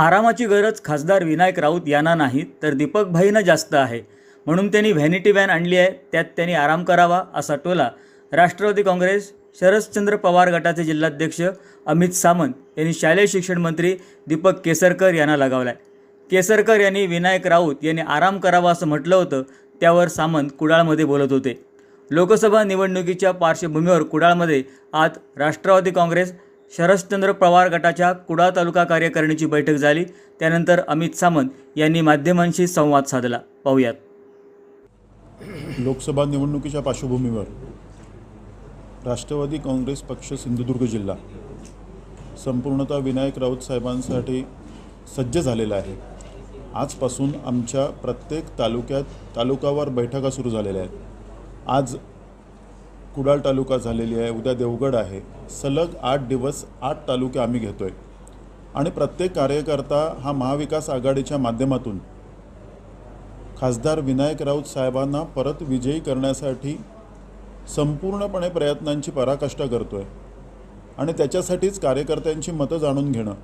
आरामाची गरज खासदार विनायक राऊत यांना नाही तर दीपक भाईंना जास्त आहे. म्हणून त्यांनी व्हॅनिटी व्हॅन आणली आहे त्यात त्यांनी आराम करावा असा टोला राष्ट्रवादी काँग्रेस शरदचंद्र पवार गटाचे जिल्हाध्यक्ष अमित सामंत यांनी शालेय शिक्षण मंत्री दीपक केसरकर यांना लगावला आहे केसरकर यांनी विनायक राऊत यांनी आराम करावा असं म्हटलं होतं त्यावर सामंत कुडाळमध्ये बोलत होते. लोकसभा निवडणुकीच्या पार्श्वभूमीवर कुडाळमध्ये आज राष्ट्रवादी काँग्रेस शरदचंद्र पवार गटाच्या कुडाळ तालुका कार्यकारिणीची बैठक झाली. त्यानंतर अमित सामंत यांनी माध्यमांशी संवाद साधला. पाहूयात. लोकसभा निवडणुकीच्या पार्श्वभूमीवर राष्ट्रवादी काँग्रेस पक्ष सिंधुदुर्ग जिल्हा संपूर्णतः विनायक राऊत साहेबांसाठी सज्ज झालेला आहे. आजपासून आमच्या प्रत्येक तालुक्यात तालुकावार बैठका सुरू झालेल्या आहेत. आज कुडाळ तालुका झालेली आहे उद्या देवगड आहे. सलग आठ दिवस आठ तालुके आम्ही घेतो आहे आणि प्रत्येक कार्यकर्ता हा महाविकास आघाडीच्या माध्यमातून. खासदार विनायक राऊत साहेबांना परत विजयी करण्यासाठी संपूर्णपणे प्रयत्नांची पराकाष्ठा करतो आहे आणि त्याच्यासाठीच कार्यकर्त्यांची मतं जाणून घेणं.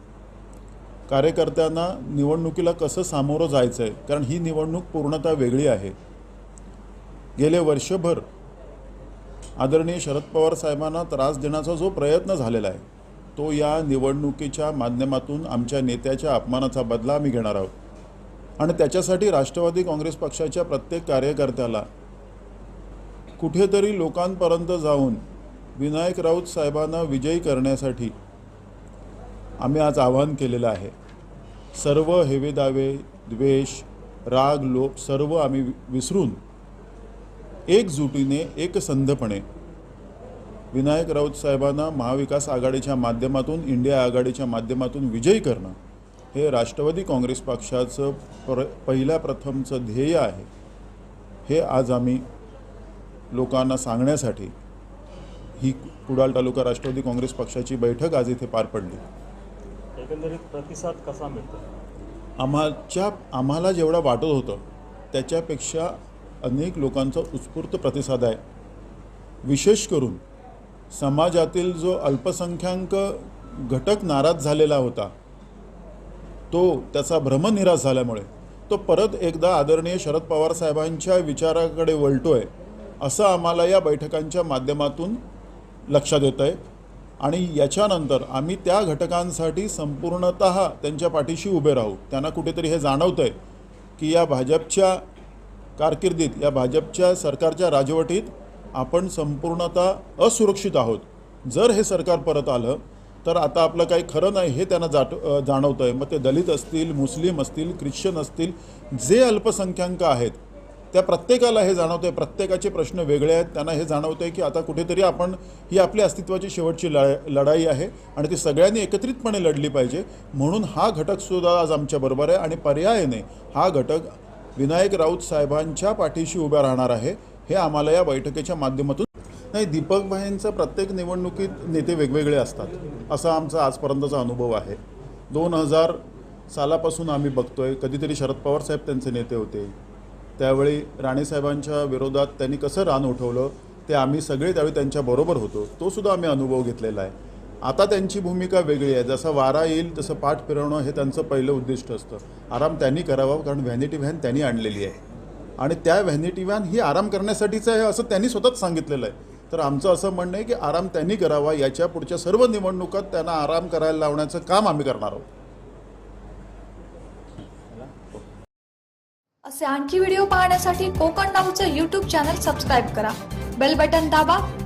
कार्यकर्त्यांना निवडणुकीला कसं सामोरं जायचं आहे कारण ही निवडणूक पूर्णतः वेगळी आहे. गेले वर्षभर आदरणीय शरद पवार साहेबांना त्रास देण्याचा जो प्रयत्न झालेला आहे तो या निवडणुकीच्या माध्यमातून आमच्या नेत्याच्या अपमानाचा बदला आम्ही घेणार आहोत. आणि त्याच्यासाठी राष्ट्रवादी काँग्रेस पक्षाच्या प्रत्येक कार्यकर्त्याला कुठेतरी लोकांपर्यंत जाऊन विनायक राऊत साहेबांना विजयी करण्यासाठी आम्ही आज आवाहन केलेलं आहे. सर्व हेवेदावे द्वेष राग लोभ सर्व आम्ही विसरून एकजुटीने एकसंधपणे विनायक राऊत साहेबांना महाविकास आघाडीच्या माध्यमातून इंडिया आघाडीच्या माध्यमातून विजयी करणं हे राष्ट्रवादी काँग्रेस पक्षाचं प्र पहिल्या प्रथमचं ध्येय आहे. हे आज आम्ही लोकांना सांगण्यासाठी ही कुडाळ तालुका राष्ट्रवादी काँग्रेस पक्षाची बैठक आज इथे पार पडली. एकंदरीत प्रतिसाद कसा मिळतो आम्हाच्या आम्हाला जेवढं वाटत होतं त्याच्यापेक्षा अनेक लोकांचा उत्स्फूर्त प्रतिसाद आहे. विशेष करून समाजातील जो अल्पसंख्याक घटक नाराज झालेला होता तो त्याचा भ्रमनिराश झाल्यामुळे तो परत एकदा आदरणीय शरद पवार साहेबांच्या विचाराकडे वळतो आहे असं आम्हाला या बैठकांच्या माध्यमातून लक्षात येतं आहे आणि याच्यानंतर आम्ही त्या घटकांसाठी संपूर्णत त्यांच्या पाठीशी उभे राहू. त्यांना कुठेतरी हे जाणवतं आहे की या भाजपच्या कारकिर्दीत या भाजपच्या सरकारच्या राजवटीत आपण संपूर्णतः असुरक्षित आहोत. जर हे सरकार परत आलं तर आता आपलं काही खरं नाही हे त्यांना जाट जाणवतं आहे मग ते दलित असतील मुस्लिम असतील ख्रिश्चन असतील जे अल्पसंख्याक आहेत त्या प्रत्येकाला हे जाणवतं आहे प्रत्येकाचे प्रश्न वेगळे आहेत. त्यांना हे जाणवतं आहे की आता कुठेतरी आपण ही आपल्या अस्तित्वाची शेवटची लढा लढाई आहे आणि ती सगळ्यांनी एकत्रितपणे लढली पाहिजे. म्हणून हा घटकसुद्धा आज आमच्याबरोबर आहे आणि पर्यायाने हा घटक विनायक राऊत साहेबांच्या पाठीशी उभ्या राहणार आहे. हे आम्हाला या बैठकीच्या माध्यमातून नाही दीपक भाईंचं प्रत्येक निवडणुकीत नेते वेगवेगळे असतात असा आमचा आजपर्यंतचा अनुभव आहे. दोन हजार सालापासून आम्ही बघतोय कधीतरी शरद पवार साहेब त्यांचे नेते होते. त्यावेळी राणेसाहेबांच्या विरोधात त्यांनी कसं रान उठवलं ते आम्ही सगळे त्यावेळी त्यांच्याबरोबर होतो तो सुद्धा आम्ही अनुभव घेतलेला आहे. आता त्यांची भूमिका वेगळी आहे. जसं वारा येईल तसं पाठ फिरवणं हे त्यांचं पहिलं उद्दिष्ट असतं. आराम त्यांनी करावा कारण व्हॅनिटी व्हॅन त्यांनी आणलेली आहे. आणि त्या व्हॅनिटी व्हॅन ही आराम करण्यासाठीच आहे असं त्यांनी स्वतःच सांगितलेलं आहे. तर आमचं असं म्हणणं आहे की आराम त्यांनी करावा याच्या पुढच्या सर्व निवडणुकात त्यांना आराम करायला लावण्याचं काम आम्ही करणार आहोत. असे आणखी व्हिडिओ पाहण्यासाठी कोकण नाऊचं यूट्यूब चॅनल सबस्क्राईब करा. बेल बटन दाबा.